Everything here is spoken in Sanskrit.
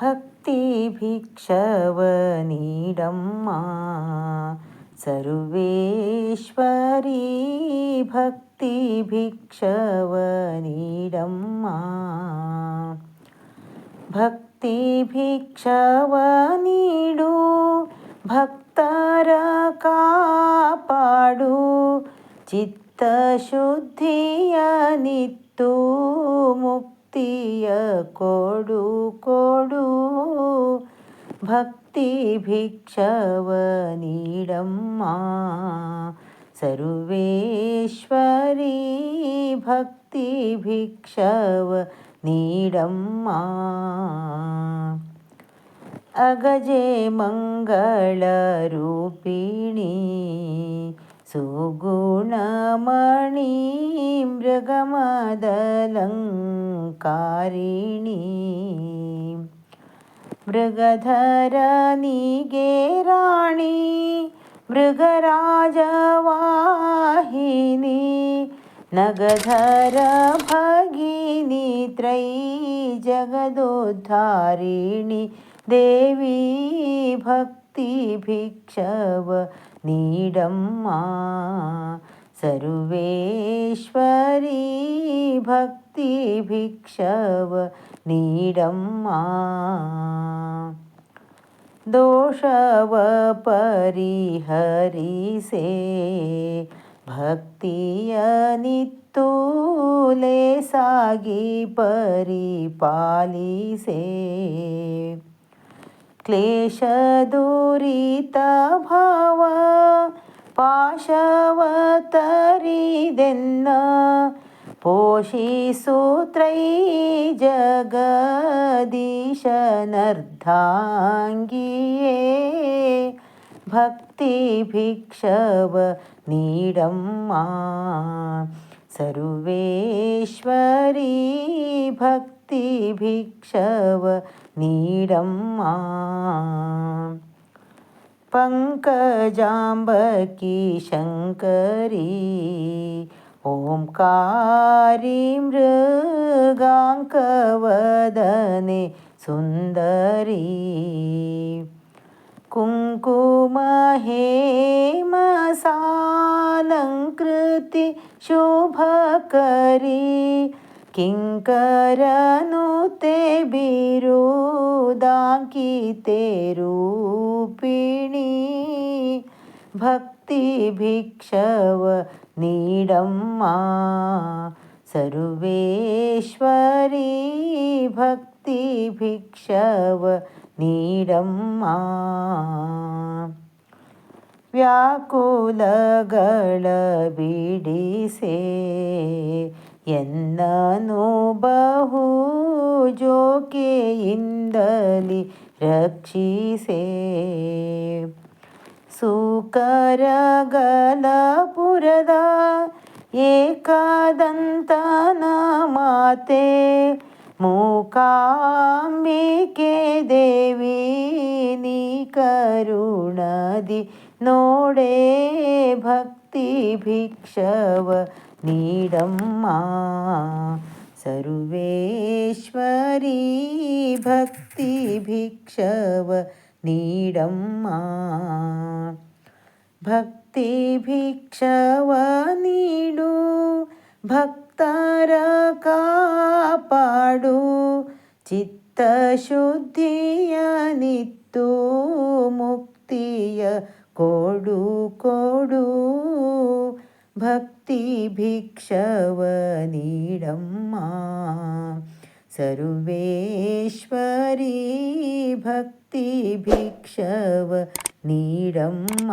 भक्तिभिक्षवनीडम् मा सर्वेश्वरी भक्तिभिक्षवनीडम् मा भक्तिभिक्षवनीडु भक्तरकापाडु चित्तशुद्धियनित्तु अनितु ಭಿಕ್ಷವ ನೀಡು ಭಕ್ತರ ಕಾಪಾಡು ಚಿತ್ತಶುದ್ಧಿಯ ನಿತ್ತು ಮುಕ್ತಿಯ ಕೊಡು ಕೊಡು ಭಕ್ತಿ ಭಿಕ್ಷವ ನೀಡಮ್ಮ ಸರ್ವೇಶ್ವರಿ ಭಕ್ತಿ ಭಿಕ್ಷವ ನೀಡಮ್ಮ ಅಗಜೆ ಮಂಗಳ ರೂಪಿಣಿ ಸುಗುಣಮಣಿ ಮೃಗಮದಲಂಕಾರಿಣಿ ಮೃಗಧರನಿಗೆ ರಾಣಿ ಮೃಗರಾಜವಾಹಿನಿ ನಗಧರ ಭಗಿನಿ ತ್ರೈ ಜಗದೋದ್ಧಾರಿಣಿ ದೇವಿ ಭಕ್ತಿ ಭಿಕ್ಷವ ನೀಡಮ್ಮ ಸರ್ವೇಶ್ವರಿ ಭಕ್ತಿ क्ति भिक्षव नीडम्मा। दोषव परिहरिषे भक्ति अनि सागि परिपालिसे। क्लेशदोरितभाव पाशवतरिदे कोशीसूत्रयीजगिशनर्धाङ्गिये भक्तिभिक्षव नीडं मा। सर्वेश्वरी भक्तिभिक्षव नीडं मा। पङ्कजाम्बकी शङ्करी ॐकारी मृगाङ्कवदने सुन्दरी कुङ्कुमहेमसालङ्कृति कुङ्कुमहेमसालङ्कृतिशोभकरी किङ्करनुते बिरुदाङ्किते रूपिणी भक्तिभिक्षव నీడమ్మా సర్వేశ్వరీ ಭಕ್ತಿ ಭಿಕ್ಷವ నీడమ్మా ವ್ಯಾಕುಲಗಳ ಬಿಡಿಸೆ ಎನ್ನನು ಬಹು ಜೋಕೆಯಿಂದಲಿ ರಕ್ಷಿಸೆ. ಸುಕರಗಲಪುರದ ಏಕಾದಂತನ ಮಾತೆ ಮೂಕಾಂಬಿಕೆ ದೇವಿ ನೀ ಕರುಣದಿ ನೋಡೇ ಭಕ್ತಿ ಭಿಕ್ಷವ ನೀಡಮ್ಮ ಸರ್ವೇಶ್ವರಿ ಭಕ್ತಿ ಭಿಕ್ಷವ ನೀಡಮ್ಮ ಭಕ್ತಿ ಭಿಕ್ಷವ ನೀಡು ಭಕ್ತರ ಕಾಪಾಡು ಚಿತ್ತಶುದ್ಧಿಯ ನಿತ್ತು ಮುಕ್ತಿಯ ಕೊಡು ಕೊಡು ಭಕ್ತಿ ಭಿಕ್ಷವ ನೀಡಮ್ಮ ಸರ್ವೇಶ್ವರಿ ಭಕ್ತಿ നീഴമ്മ